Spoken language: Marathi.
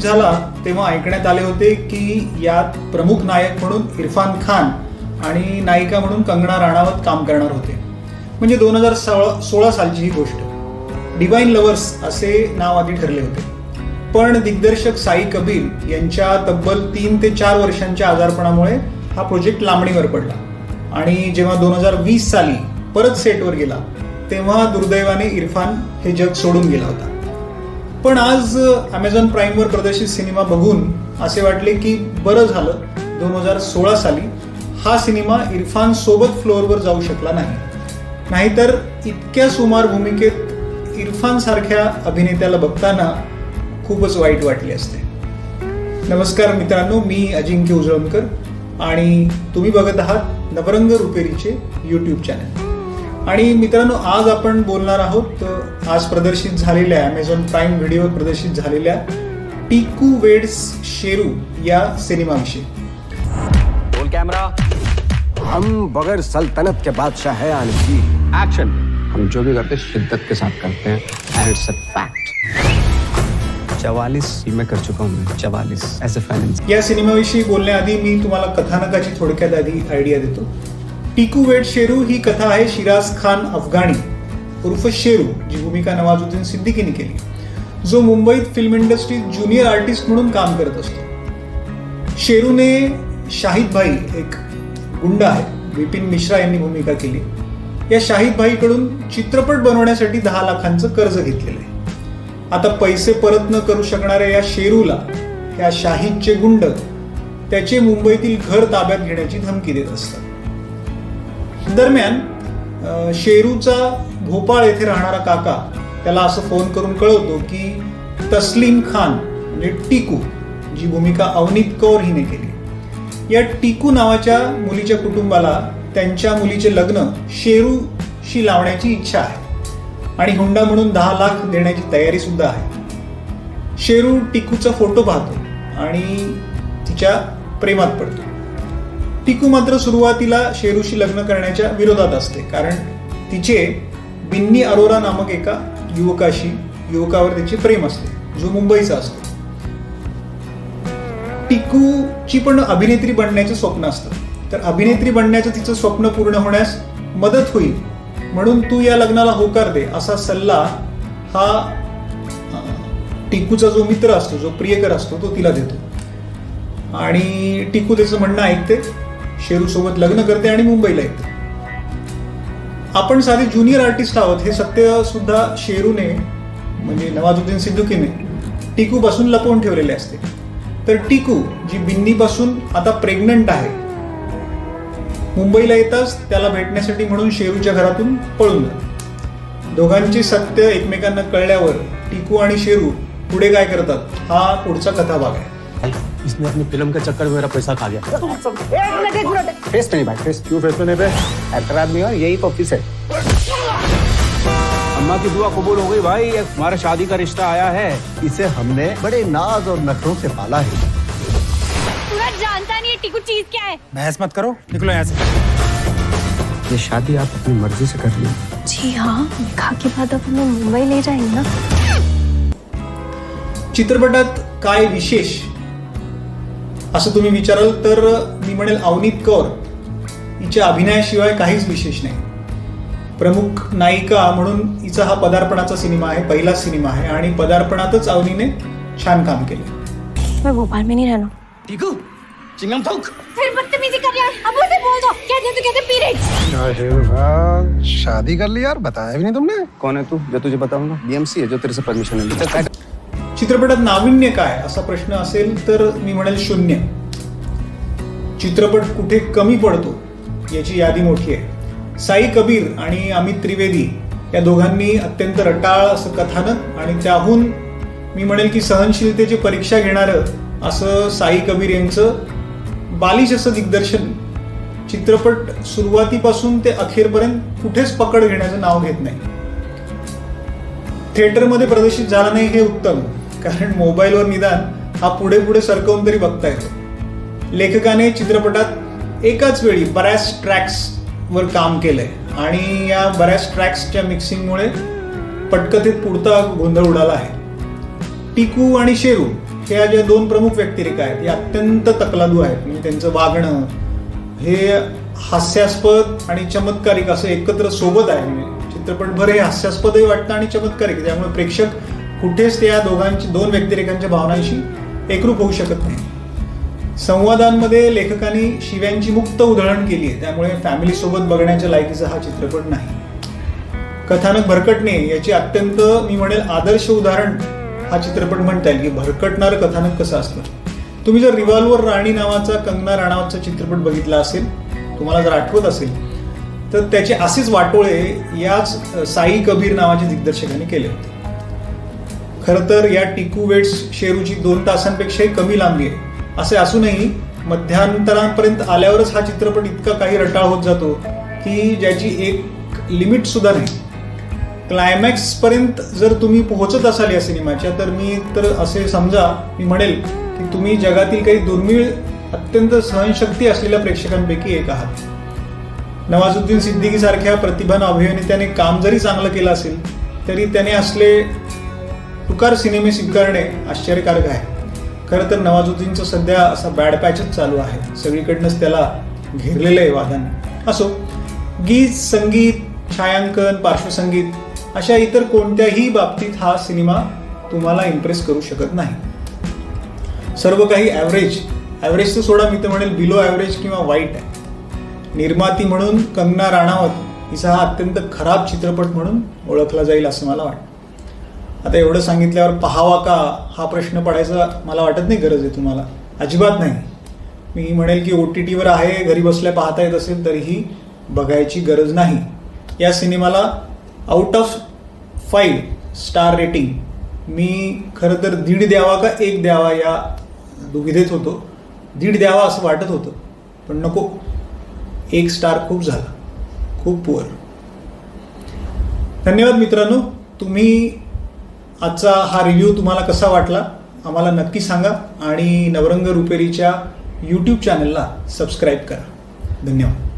झाला तेव्हा ऐकण्यात आले होते की यात प्रमुख नायक म्हणून इरफान खान आणि नायिका म्हणून कंगना राणावत काम करणार होते. म्हणजे दोन हजार सोळा सालची ही गोष्ट. डिवाईन लवर्स असे नाव आधी ठरले होते. पण दिग्दर्शक साई कबीर यांच्या तब्बल तीन ते चार वर्षांच्या आजारपणामुळे हा प्रोजेक्ट लांबणीवर पडला. आणि जेव्हा दोन हजार वीस साली परत सेटवर गेला तेव्हा दुर्दैवाने इरफान हे जग सोडून गेला होता. पण आज अमेझॉन प्राईमवर प्रदर्शित सिनेमा बघून असे वाटले की बरं झालं. दोन हजार सोळा साली हा सिनेमा इरफान सोबत फ्लोअरवर जाऊ शकला नाही. नाहीतर इतक्या सुमार भूमिकेत इरफान सारख्या अभिनेत्याला बघताना खूपच वाईट वाटले असते. नमस्कार मित्रांनो मी अजिंक्य उजळणकर आणि तुम्ही बघत आहात नवरंग रुपेरीचे यूट्यूब चॅनल आणि मित्रांनो आज आपण बोलणार आहोत आज प्रदर्शित झालेल्या अमेझॉन प्राईम व्हिडिओवर प्रदर्शित झालेल्या टिकू वेड्स शेरू या सिनेमाविषयी. रोल कैमरा हम बगैर सल्तनत के बादशाह है आनंद जी एक्शन हम जो भी करते हैं शिद्दत के साथ करते हैं। एंड इट्स अ फैक्ट चवालीस फिल्में कर चुका हूँ मैं। चवालीस एज अ फाइनेंस या सिनेमाविषयी बोलण्याआधी मी तुम्हाला कथानकाची थोडक्यात आधी आयडिया देतो. टिकू वेट शेरू ही कथा आहे शिराज खान अफगाणी. उर्फ शेरू जी भूमिका नवाजुद्दीन सिद्दीकीने केली. जो मुंबईत फिल्म इंडस्ट्रीत ज्युनियर आर्टिस्ट म्हणून काम करत असतो. शेरूने शाहिद भाई एक गुंड आहे विपिन मिश्रा यांनी भूमिका केली. या शाहिद भाईकडून चित्रपट बनवण्यासाठी दहा लाखांचं कर्ज घेतलेलं आहे. आता पैसे परत न करू शकणाऱ्या या शेरूला या शाहिदचे गुंड त्याचे मुंबईतील घर ताब्यात घेण्याची धमकी देत असतात. दरम्यान शेरूचा भोपाळ येथे राहणारा काका त्याला असं फोन करून कळवतो की तस्लीम खान म्हणजे टिकू जी भूमिका अवनीत कौर हिने केली. या टिकू नावाच्या मुलीच्या कुटुंबाला त्यांच्या मुलीचे लग्न शेरूशी लावण्याची इच्छा आहे आणि हुंडा म्हणून दहा लाख देण्याची तयारी सुद्धा आहे. शेरू टिकूचा फोटो पाहतो आणि तिच्या प्रेमात पडतो. टिकू मात्र सुरुवातीला शेरूशी लग्न करण्याच्या विरोधात असते. कारण तिचे बिन्नी अरोरा नामक एका युवकाशी युवकावर तिचे प्रेम असते जो मुंबईचा असतो. टिकूची पण अभिनेत्री बनण्याचे स्वप्न असतं तर अभिनेत्री बनण्याचं तिचं स्वप्न पूर्ण होण्यास मदत होईल. म्हणून तू या लग्नाला होकार दे असा सल्ला हा टिकूचा जो मित्र असतो जो प्रियकर असतो तो तिला देतो. आणि टिकू त्याचं म्हणणं ऐकते शेरू सोबत लग्न करते आणि मुंबईला येते. आपण साधे ज्युनियर आर्टिस्ट आहोत. हे सत्य सुद्धा शेरूने म्हणजे नवाजुद्दीन सिद्दुकीने टिकू पासून लपवून ठेवलेले असते. तर टिकू जी बिन्नी पासून आता प्रेग्नंट आहे मुंबईला येताच त्याला भेटण्यासाठी म्हणून शेरूच्या घरातून पळून जात. दोघांची सत्य एकमेकांना कळल्यावर टिकू आणि शेरू पुढे काय करतात? हा पुढचा कथाभाग आहे. इसने अपनी फ़िल्म के चक्कर में मेरा पैसा खा गया। एक मिनट एक मिनट। फेस पे नहीं भाई फेस क्यों फेस पे नहीं पे एक्टर आदमी और यही तो ऑफ़िस है। अम्मा की दुआ कबूल हो गई भाई एक हमारा शादी का रिश्ता आया है। इसे हमने बड़े नाज और नखरों से पाला है। सूरज जानता नहीं टिकू चीज़ क्या है? बहस मत करो निकलो यहाँ से। ये शादी आप अपनी मर्ज़ी से कर ली। जी हाँ निकाह के बाद अब हमें मुंबई ले जाएँगे ना। चित्रपटात काय विशेष असं तुम्ही विचाराल तर मी म्हणेल अवनीत कौर. हिच्या अभिनयाशिवाय काहीच विशेष नाही. प्रमुख नायिका म्हणून हिचा हा पदार्पणाचा सिनेमा आहे पहिला सिनेमा आहे आणि पदार्पणातच अवनीने छान काम केले. मैं भोपाल में नहीं रहना। टीकू चिंगम थूक। फिर बदतमीजी कर रहा है। अब उसे बोल दो। कहते हैं तो कहते पीरियड्स शादी कर ली यार बताया भी नहीं तुमने? कौन है तू? जो तुझे बताऊंगा। बीएमसी है जो तेरे से परमिशन ले चल चित्रपटात नाविन्य काय असा प्रश्न असेल तर मी म्हणेल शून्य. चित्रपट कुठे कमी पडतो याची यादी मोठी आहे. साई कबीर आणि अमित त्रिवेदी या दोघांनी अत्यंत रटाळ असं कथानक आणि त्याहून मी म्हणेल की सहनशीलतेची परीक्षा घेणारं असं साई कबीर यांचं बालिश असं दिग्दर्शन चित्रपट सुरुवातीपासून ते अखेरपर्यंत कुठेच पकड घेण्याचं नाव घेत नाही. थिएटरमध्ये प्रदर्शित झाला नाही हे उत्तम. कारण मोबाईलवर निदान हा पुढे पुढे सरकवून तरी बघता येतो. लेखकाने चित्रपटात एकाच वेळी बऱ्याच ट्रॅक्स वर काम केलंय. आणि या बऱ्याच ट्रॅक्सच्या मिक्सिंगमुळे पटकथेत पुढता गोंधळ उडाला आहे. टिकू आणि शेरू ह्या ज्या दोन प्रमुख व्यक्तिरेखा आहेत. या अत्यंत तकलादू आहेत. म्हणजे त्यांचं वागणं हे हास्यास्पद आणि चमत्कारिक असं एकत्र सोबत आहे. म्हणजे चित्रपटभर हे हास्यास्पदही वाटतं आणि चमत्कारिक त्यामुळे प्रेक्षक कुठेच त्या दोघांची दोन व्यक्तिरेखांच्या भावनांशी एकरूप होऊ शकत नाही. संवादांमध्ये लेखकांनी शिव्यांची मुक्त उधळण केली आहे. त्यामुळे फॅमिली सोबत बघण्याच्या लायकीचा हा चित्रपट नाही. कथानक भरकटणे याची अत्यंत मी म्हणेल आदर्श उदाहरण हा चित्रपट म्हणता येईल की भरकटणारं कथानक कसं असतं. तुम्ही जर रिव्हॉल्वर राणी नावाचा कंगना राणावतचा चित्रपट बघितला असेल तुम्हाला जर आठवत असेल तर त्याचे असेच वाटोळे याच साई कबीर नावाच्या दिग्दर्शकाने केले होते. खरं तर या टिकू वेट्स शेरूची दोन तासांपेक्षाही कमी लांबी आहे. असे असूनही मध्यांतरांपर्यंत आल्यावरच हा चित्रपट इतका काही रटाळ होत जातो की ज्याची एक लिमिट सुद्धा नाही. क्लायमॅक्सपर्यंत जर तुम्ही पोहोचत असाल या सिनेमाच्या तर मी तर असे समजा मी म्हणेल की तुम्ही जगातील काही दुर्मिळ अत्यंत सहनशक्ती असलेल्या प्रेक्षकांपैकी एक आहात. नवाजुद्दीन सिद्दीकी सारख्या प्रतिभान अभिनेत्याने काम जरी चांगलं केलं असेल तरी त्याने असले तुकार सिनेमे स्वीकारणे आश्चर्यकारक आहे. खरं तर नवाजुद्दीनचं सध्या असा बॅड पॅचच चालू आहे. सगळीकडनंच त्याला घेरलेलं आहे वादांनी. असो गीत संगीत छायांकन पार्श्वसंगीत अशा इतर कोणत्याही बाबतीत हा सिनेमा तुम्हाला इम्प्रेस करू शकत नाही. सर्व काही ॲव्हरेज ॲव्हरेज तर सोडा मी तर म्हणेल बिलो ॲव्हरेज किंवा वाईट आहे. निर्माती म्हणून कंगना राणावत हिचा हा अत्यंत खराब चित्रपट म्हणून ओळखला जाईल असं मला वाटतं. आता एवढं सांगितल्यावर पहावा का हा प्रश्न पडायचा मला वाटत नाही गरज आहे तुम्हाला. अजिबात नाही. मी म्हणेल की ओ टी टीवर आहे घरी बसल्या पाहता येत असेल तरीही बघायची गरज नाही. या सिनेमाला out of five star rating मी खरं तर दीड द्यावा का एक द्यावा या दुविधेत होतो. दीड द्यावा असं वाटत होतं पण नको. एक स्टार खूप झाला. खूप पुअर धन्यवाद मित्रांनो. तुम्ही आजचा हा रिव्ह्यू तुम्हाला कसा वाटला आम्हाला नक्की सांगा आणि नवरंग रुपेरीच्या यूट्यूब चॅनलला सबस्क्राईब करा. धन्यवाद.